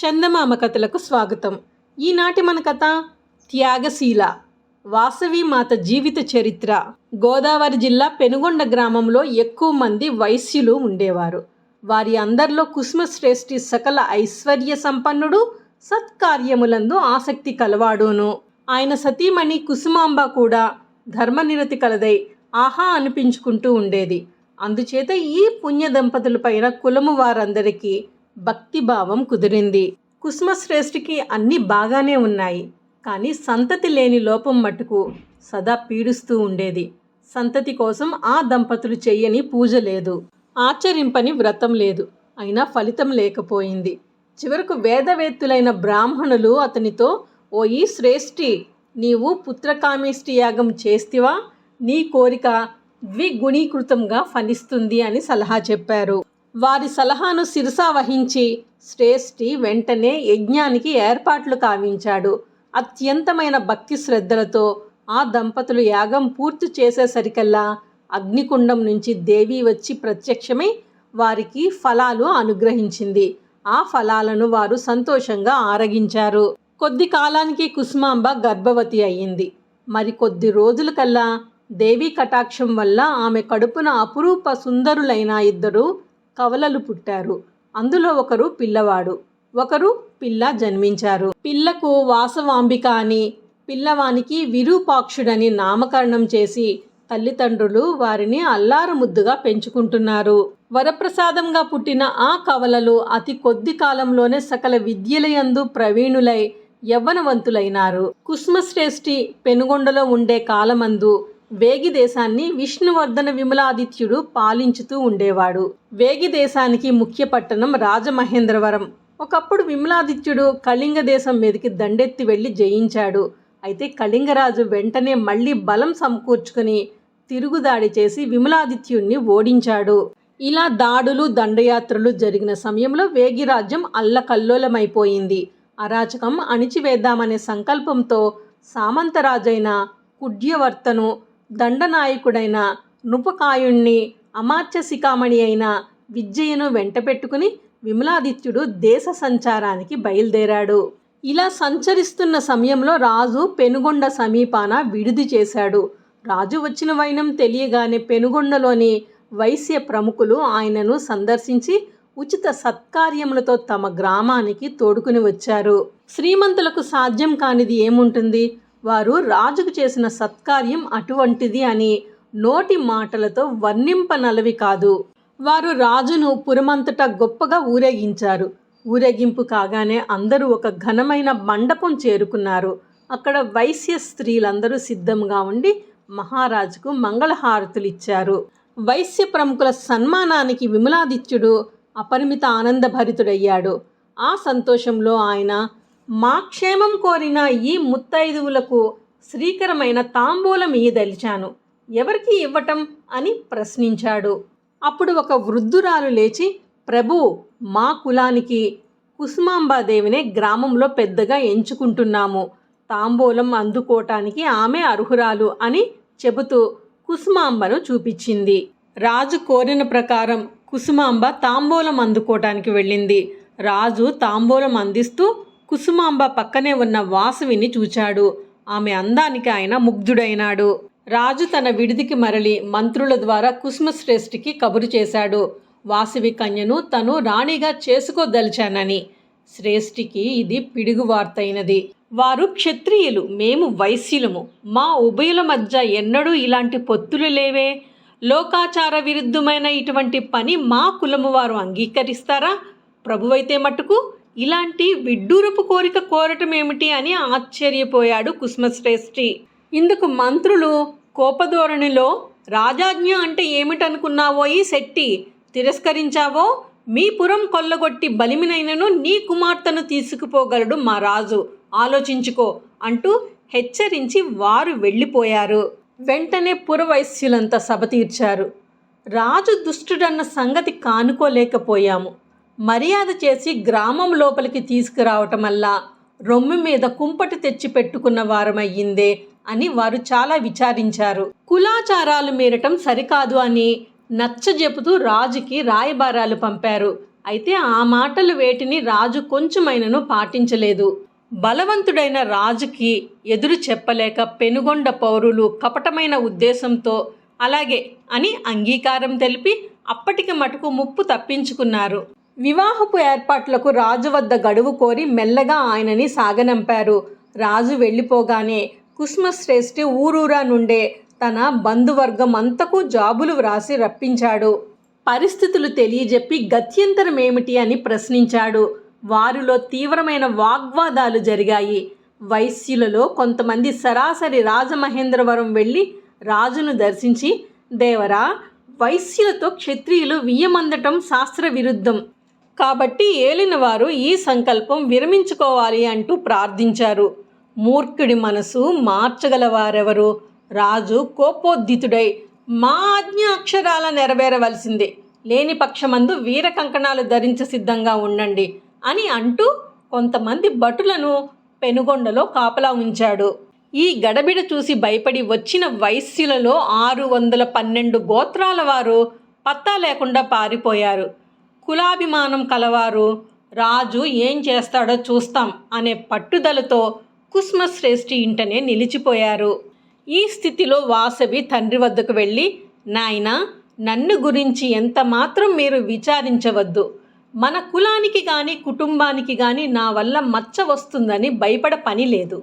చందమామ కథలకు స్వాగతం. ఈనాటి మన కథ త్యాగశీల వాసవి మాత జీవిత చరిత్ర. గోదావరి జిల్లా పెనుగొండ గ్రామంలో ఎక్కువ మంది వైశ్యులు ఉండేవారు. వారి అందరిలో కుసుమ శ్రేష్ఠి సకల ఐశ్వర్య సంపన్నుడు సత్కార్యములందు ఆసక్తి కలవాడును. ఆయన సతీమణి కుసుమాంబ కూడా ధర్మనిరతి కలదై ఆహా అనిపించుకుంటూ ఉండేది. అందుచేత ఈ పుణ్య దంపతులపైన కులము వారందరికీ భక్తిభావం కుదిరింది. కుసుమశ్రేష్ఠికి అన్నీ బాగానే ఉన్నాయి. కానీ సంతతి లేని లోపం మట్టుకు సదా పీడిస్తూ ఉండేది. సంతతి కోసం ఆ దంపతులు చెయ్యని పూజ లేదు. ఆచరింపని వ్రతం లేదు. అయినా ఫలితం లేకపోయింది. చివరకు వేదవేత్తులైన బ్రాహ్మణులు అతనితో ఓ ఈ శ్రేష్ఠి నీవు పుత్రకామేష్టి యాగం చేస్తివా? నీ కోరిక ద్విగుణీకృతంగా ఫలిస్తుంది అని సలహా చెప్పారు. వారి సలహాను శిరసా వహించి శ్రేష్ఠి వెంటనే యజ్ఞానికి ఏర్పాట్లు కావించాడు. అత్యంతమైన భక్తి శ్రద్ధలతో ఆ దంపతులు యాగం పూర్తి చేసేసరికల్లా అగ్నికుండం నుంచి దేవి వచ్చి ప్రత్యక్షమై వారికి ఫలాలు అనుగ్రహించింది. ఆ ఫలాలను వారు సంతోషంగా ఆరగించారు. కొద్ది కాలానికి కుసుమాంబ గర్భవతి అయ్యింది. మరి కొద్ది రోజులకల్లా దేవి కటాక్షం వల్ల ఆమె కడుపున అపురూప సుందరులైన ఇద్దరు కవలలు పుట్టారు. అందులో ఒకరు పిల్లవాడు ఒకరు పిల్ల జన్మించారు. పిల్లకు వాసవాంబిక అని పిల్లవానికి విరూపాక్షుడని నామకరణం చేసి తల్లిదండ్రులు వారిని అల్లారముద్దుగా పెంచుకుంటున్నారు. వరప్రసాదంగా పుట్టిన ఆ కవలలు అతి కొద్ది కాలంలోనే సకల విద్యలయందు ప్రవీణులై యవ్వనవంతులైనారు. కుస్మశ్రేష్ఠి పెనుగొండలో ఉండే కాలమందు వేగి దేశాన్ని విష్ణువర్ధన విమలాదిత్యుడు పాలించుతూ ఉండేవాడు. వేగి దేశానికి ముఖ్య పట్టణం రాజమహేంద్రవరం. ఒకప్పుడు విమలాదిత్యుడు కళింగ దేశం మీదకి దండెత్తి వెళ్ళి జయించాడు. అయితే కళింగరాజు వెంటనే మళ్ళీ బలం సమకూర్చుకుని తిరుగుదాడి చేసి విమలాదిత్యుణ్ణి ఓడించాడు. ఇలా దాడులు దండయాత్రలు జరిగిన సమయంలో వేగిరాజ్యం అల్లకల్లోలమైపోయింది. అరాచకం అణిచివేద్దామనే సంకల్పంతో సామంతరాజైన కుడ్యవర్తను దండనాయకుడైన నృపకాయుణ్ణి అమాత్య శిఖామణి అయిన విద్యను వెంటపెట్టుకుని విమలాదిత్యుడు దేశ సంచారానికి బయలుదేరాడు. ఇలా సంచరిస్తున్న సమయంలో రాజు పెనుగొండ సమీపాన విడిది చేశాడు. రాజు వచ్చిన వైనం తెలియగానే పెనుగొండలోని వైశ్య ప్రముఖులు ఆయనను సందర్శించి ఉచిత సత్కార్యములతో తమ గ్రామానికి తోడుకుని వచ్చారు. శ్రీమంతులకు సాధ్యం కానిది ఏముంటుంది? వారు రాజుకు చేసిన సత్కార్యం అటువంటిది అని నోటి మాటలతో వర్ణింపనలవి కాదు. వారు రాజును పురమంతటా గొప్పగా ఊరేగించారు. ఊరేగింపు కాగానే అందరూ ఒక ఘనమైన మండపం చేరుకున్నారు. అక్కడ వైశ్య స్త్రీలందరూ సిద్ధంగా ఉండి మహారాజుకు మంగళహారతులు ఇచ్చారు. వైశ్య ప్రముఖుల సన్మానానికి విమలాదిత్యుడు అపరిమిత ఆనందభరితుడయ్యాడు. ఆ సంతోషంలో ఆయన మా క్షేమం కోరిన ఈ ముత్తైదువులకు శ్రీకరమైన తాంబూలం ఇయ్యదలిచాను ఎవరికి ఇవ్వటం అని ప్రశ్నించాడు. అప్పుడు ఒక వృద్ధురాలు లేచి ప్రభు మా కులానికి కుసుమాంబాదేవినే గ్రామంలో పెద్దగా ఎంచుకుంటున్నాము. తాంబూలం అందుకోవటానికి ఆమె అర్హురాలు అని చెబుతూ కుసుమాంబను చూపించింది. రాజు కోరిన ప్రకారం కుసుమాంబ తాంబూలం అందుకోవటానికి వెళ్ళింది. రాజు తాంబూలం అందిస్తూ కుసుమాంబ పక్కనే ఉన్న వాసవిని చూచాడు. ఆమె అందానికి ఆయన ముగ్ధుడైనాడు. రాజు తన విడిదికి మరలి మంత్రుల ద్వారా కుసుమశ్రేష్ఠికి కబురు చేశాడు. వాసవి కన్యను తను రాణిగా చేసుకోదలిచానని. శ్రేష్ఠికి ఇది పిడుగు వార్తైనది. వారు క్షత్రియులు మేము వైశ్యులము. మా ఉభయుల మధ్య ఎన్నడూ ఇలాంటి పొత్తులు లేవే. లోకాచార విరుద్ధమైన ఇటువంటి పని మా కులము వారు అంగీకరిస్తారా? ప్రభువైతే మటుకు ఇలాంటి విడ్డూరపు కోరిక కోరటం ఏమిటి అని ఆశ్చర్యపోయాడు కుసుమశ్రేష్ఠి ఇందుకు మంత్రులు కోపధోరణిలో రాజాజ్ఞ అంటే ఏమిటనుకున్నావో ఈ శెట్టి? తిరస్కరించావో? మీ పురం కొల్లగొట్టి బలిమినైనను నీ కుమార్తెను తీసుకుపోగలడు మా రాజు. ఆలోచించుకో అంటూ హెచ్చరించి వారు వెళ్ళిపోయారు. వెంటనే పురవైశ్యులంతా సభ తీర్చారు. రాజు దుష్టుడన్న సంగతి కానుకోలేకపోయాము. మర్యాద చేసి గ్రామం లోపలికి తీసుకురావటం వల్ల రొమ్ము మీద కుంపటి తెచ్చి పెట్టుకున్న వారమయ్యిందే అని వారు చాలా విచారించారు. కులాచారాలు మీరటం సరికాదు అని నచ్చజెపుతూ రాజుకి రాయబారాలు పంపారు. అయితే ఆ మాటలు వేటిని రాజు కొంచెమైనను పాటించలేదు. బలవంతుడైన రాజుకి ఎదురు చెప్పలేక పెనుగొండ పౌరులు కపటమైన ఉద్దేశంతో అలాగే అని అంగీకారం తెలిపి అప్పటికి మటుకు ముప్పు తప్పించుకున్నారు. వివాహపు ఏర్పాట్లకు రాజు వద్ద గడువు కోరి మెల్లగా ఆయనని సాగనంపారు. రాజు వెళ్ళిపోగానే కుస్మశ్రేష్ఠి ఊరూరా నుండే తన బంధువర్గం అంతకు జాబులు వ్రాసి రప్పించాడు. పరిస్థితులు తెలియజెప్పి గత్యంతరం ఏమిటి అని ప్రశ్నించాడు. వారిలో తీవ్రమైన వాగ్వాదాలు జరిగాయి. వైశ్యులలో కొంతమంది సరాసరి రాజమహేంద్రవరం వెళ్ళి రాజును దర్శించి దేవరా వైశ్యులతో క్షత్రియులు వియ్యమందటం శాస్త్ర విరుద్ధం కాబట్టి ఏలినవారు ఈ సంకల్పం విరమించుకోవాలి అంటూ ప్రార్థించారు. మూర్ఖుడి మనసు మార్చగలవారెవరు? రాజు కోపోద్దితుడై మా ఆజ్ఞ అక్షరాల నెరవేరవలసిందే. లేని పక్షమందు వీర కంకణాలు ధరించ సిద్ధంగా ఉండండి అని అంటూ కొంతమంది భటులను పెనుగొండలో కాపలా ఉంచాడు. ఈ గడబిడ చూసి భయపడి వచ్చిన వైశ్యులలో ఆరు వందల పన్నెండు గోత్రాల వారు పత్తా లేకుండా పారిపోయారు. కులాభిమానం కలవారు. రాజు ఏం చేస్తాడో చూస్తాం అనే పట్టుదలతో కుస్మశ్రేష్ఠి ఇంటనే నిలిచిపోయారు. ఈ స్థితిలో వాసవి తండ్రి వద్దకు వెళ్ళి నాయన నన్ను గురించి ఎంత మాత్రం మీరు విచారించవద్దు. మన కులానికి కానీ కుటుంబానికి కానీ నా వల్ల మచ్చ వస్తుందని భయపడ పని లేదు.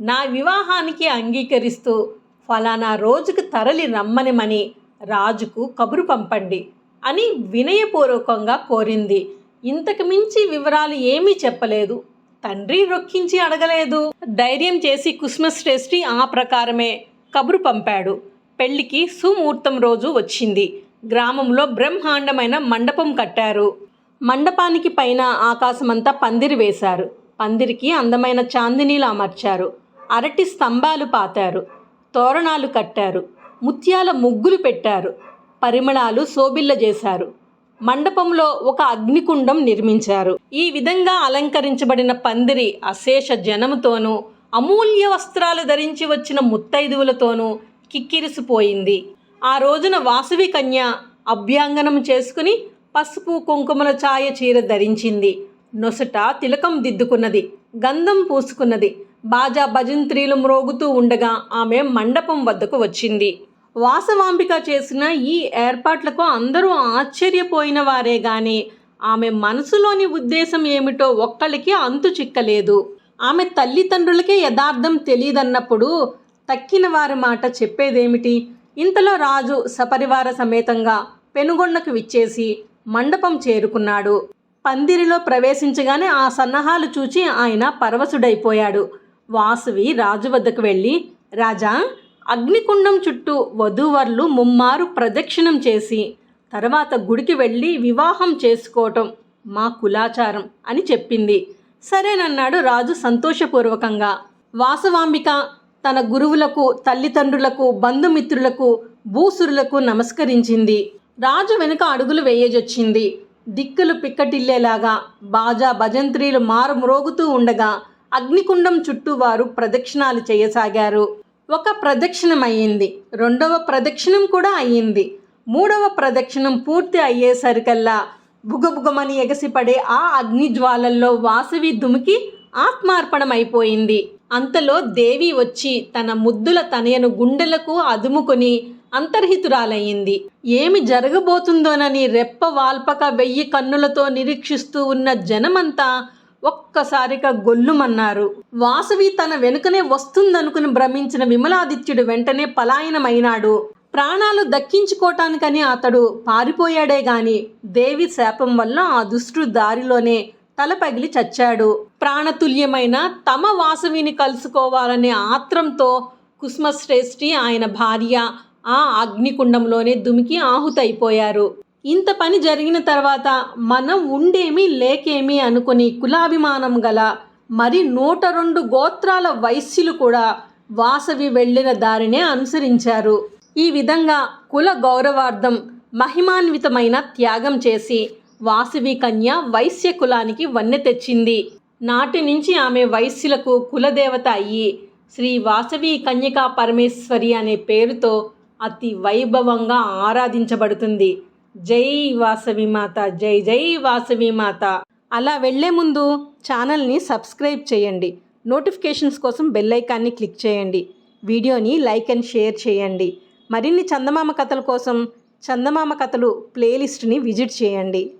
నా వివాహానికి అంగీకరిస్తూ ఫలానా రోజుకు తరలి రమ్మనిమని రాజుకు కబురు పంపండి. అని వినయపూర్వకంగా కోరింది. ఇంతకు మించి వివరాలు ఏమీ చెప్పలేదు. తండ్రి రొక్కించి అడగలేదు. ధైర్యం చేసి కుస్మశ్రేష్ఠి ఆ ప్రకారమే కబురు పంపాడు. పెళ్ళికి సుముహూర్తం రోజు వచ్చింది. గ్రామంలో బ్రహ్మాండమైన మండపం కట్టారు. మండపానికి పైన ఆకాశమంతా పందిరి వేశారు. పందిరికి అందమైన చాందినీలు అమర్చారు అరటి స్తంభాలు పాతారు. తోరణాలు కట్టారు. ముత్యాల ముగ్గులు పెట్టారు. పరిమళాలు శోభిల్ల చేశారు. మండపంలో ఒక అగ్నికుండం నిర్మించారు. ఈ విధంగా అలంకరించబడిన పందిరి అశేష జనముతోనూ అమూల్య వస్త్రాలు ధరించి వచ్చిన ముత్తైదువులతోనూ కిక్కిరిసిపోయింది. ఆ రోజున వాసవి కన్య అభ్యాంగనం చేసుకుని పసుపు కుంకుమల ఛాయ చీర ధరించింది. నొసట తిలకం దిద్దుకున్నది గంధం పూసుకున్నది. బాజా భజంత్రీలు మ్రోగుతూ ఉండగా ఆమె మండపం వద్దకు వచ్చింది. వాసవాంబిక చేసిన ఈ ఏర్పాట్లకు అందరూ ఆశ్చర్యపోయిన వారే గాని ఆమె మనసులోని ఉద్దేశం ఏమిటో ఒక్కళ్ళకి అంతు చిక్కలేదు. ఆమె తల్లిదండ్రులకే యథార్థం తెలియదన్నప్పుడు తక్కిన వారి మాట చెప్పేదేమిటి? ఇంతలో రాజు సపరివార సమేతంగా పెనుగొండకు విచ్చేసి మండపం చేరుకున్నాడు. పందిరిలో ప్రవేశించగానే ఆ సన్నాహాలు చూచి ఆయన పరవశుడైపోయాడు. వాసువి రాజు వద్దకు వెళ్ళి రాజా అగ్నికుండం చుట్టూ వధూవర్లు ముమ్మారు ప్రదక్షిణం చేసి తర్వాత గుడికి వెళ్ళి వివాహం చేసుకోవటం మా కులాచారం అని చెప్పింది. సరేనన్నాడు రాజు సంతోషపూర్వకంగా. వాసవాంబిక తన గురువులకు తల్లిదండ్రులకు బంధుమిత్రులకు భూసురులకు నమస్కరించింది. రాజు వెనుక అడుగులు వేయజొచ్చింది. దిక్కులు పిక్కటిల్లేలాగా బాజా భజంత్రీలు మారుమ్రోగుతూ ఉండగా అగ్నికుండం చుట్టూ వారు ప్రదక్షిణాలు చేయసాగారు. ఒక ప్రదక్షిణం అయ్యింది. రెండవ ప్రదక్షిణం కూడా అయ్యింది. మూడవ ప్రదక్షిణం పూర్తి అయ్యేసరికల్లా బుగబుగమని ఎగసిపడే ఆ అగ్ని జ్వాలల్లో వాసవి దుమికి ఆత్మార్పణం అయిపోయింది అంతలో దేవి వచ్చి తన ముద్దుల తనయను గుండెలకు అదుముకొని అంతర్హితురాలయ్యింది. ఏమి జరగబోతుందోనని రెప్ప వాల్పక వెయ్యి కన్నులతో నిరీక్షిస్తూ ఉన్న జనమంతా ఒక్కసారిగా గొల్లుమన్నారు. వాసవి తన వెనుకనే వస్తుందనుకుని భ్రమించిన విమలాదిత్యుడు వెంటనే పలాయనమైనాడు. ప్రాణాలు దక్కించుకోవటానికని అతడు పారిపోయాడే గాని దేవి శాపం వల్ల ఆ దుష్టుడు దారిలోనే తల పగిలి చచ్చాడు. ప్రాణతుల్యమైన తమ వాసవిని కలుసుకోవాలనే ఆత్రంతో కుస్మశ్రేష్ఠి ఆయన భార్య ఆ అగ్నికుండంలోనే దుమికి ఆహుతైపోయారు. ఇంత పని జరిగిన తర్వాత మనం ఉండేమి లేకేమి అనుకుని కులాభిమానం గల మరి నూట రెండు గోత్రాల వైశ్యులు కూడా వాసవి వెళ్ళిన దారినే అనుసరించారు. ఈ విధంగా కుల గౌరవార్థం మహిమాన్వితమైన త్యాగం చేసి వాసవి కన్య వైశ్య కులానికి వన్నె తెచ్చింది. నాటి నుంచి ఆమె వైశ్యులకు కులదేవత అయ్యి శ్రీ వాసవి కన్యకా పరమేశ్వరి అనే పేరుతో అతి వైభవంగా ఆరాధించబడుతుంది. జై వాసవి మాత జై జై వాసవి మాత. అలా వెళ్ళే ముందు ఛానల్ని సబ్స్క్రైబ్ చేయండి. నోటిఫికేషన్స్ కోసం బెల్ ఐకాన్ని క్లిక్ చేయండి. వీడియోని లైక్ అండ్ షేర్ చేయండి. మరిన్ని చందమామ కథల కోసం చందమామ కథలు ప్లేలిస్ట్ని విజిట్ చేయండి.